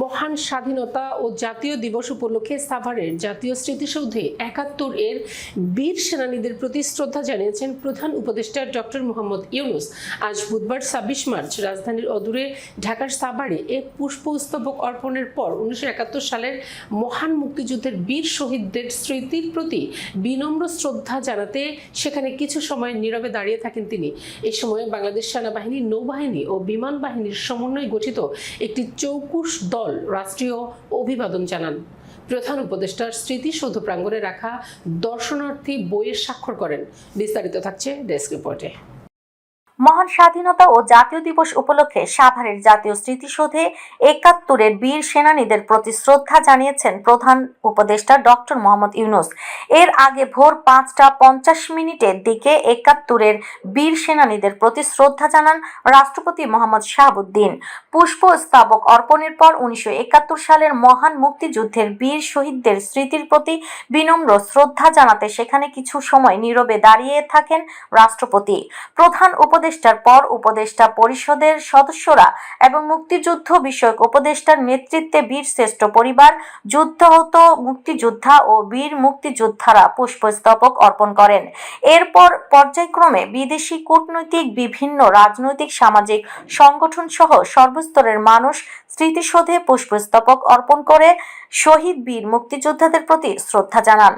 মহান স্বাধীনতা ও জাতীয় দিবস উপলক্ষে সাভারের জাতীয় স্মৃতিসৌধে একাত্তর এর বীর সেনানীদের প্রতি শ্রদ্ধা জানিয়েছেন প্রধান উপদেষ্টা ডক্টর মোহাম্মদ ইউনুস। আজ বুধবার ছাব্বিশ মার্চ, রাজধানীর অদূরে ঢাকার সাভারে এক পুষ্পস্তবক অর্পণের পর উনিশশো একাত্তর সালের মহান মুক্তিযুদ্ধের বীর শহীদদের স্মৃতির প্রতি বিনম্র শ্রদ্ধা জানাতে সেখানে কিছু সময় নীরবে দাঁড়িয়ে থাকেন তিনি। এ সময় বাংলাদেশ সেনাবাহিনী, নৌবাহিনী ও বিমান বাহিনীর সমন্বয়ে গঠিত একটি চৌকুশ দল রাষ্ট্রীয় অভিবাদন জানান। প্রধান উপদেষ্টার স্মৃতিসৌধ প্রাঙ্গণে রাখা দর্শনার্থী বইয়ের স্বাক্ষর করেন। বিস্তারিত থাকছে ডেস্ক রিপোর্টে। মহান স্বাধীনতা ও জাতীয় দিবস উপলক্ষে সাভারের জাতীয় স্মৃতিসৌধে একাত্তরের বীর সেনানীদের প্রতি শ্রদ্ধা জানিয়েছেন প্রধান উপদেষ্টা ডক্টর মোহাম্মদ ইউনুস। এর আগে ভোর পাঁচটা পঞ্চাশ মিনিটের দিকে একাত্তরের বীর সেনানীদের প্রতি শ্রদ্ধা জানান রাষ্ট্রপতি মোহাম্মদ শাহাবুদ্দিন। পুষ্প স্তাবক অর্পণের পর উনিশশো একাত্তর সালের মহান মুক্তিযুদ্ধের বীর শহীদদের স্মৃতির প্রতি বিনম্র শ্রদ্ধা জানাতে সেখানে কিছু সময় নীরবে দাঁড়িয়ে থাকেন রাষ্ট্রপতি। প্রধান উপদেষ্টার পর উপদেষ্টা পরিষদের সদস্যরা এবং মুক্তিযুদ্ধ বিষয়ক উপদেষ্টার নেতৃত্বে বীর শ্রেষ্ঠ পরিবার, যুদ্ধাহত মুক্তিযোদ্ধা ও বীর মুক্তিযোদ্ধারা পুষ্পস্তবক অর্পণ করেন। এরপর পর্যায়ক্রমে বিদেশি কূটনৈতিক, বিভিন্ন রাজনৈতিক, সামাজিক সংগঠন সহ সর্বস্তরের মানুষ স্মৃতিসৌধে পুষ্পস্তবক অর্পণ করে শহীদ বীর মুক্তিযোদ্ধাদের প্রতি শ্রদ্ধা জানান।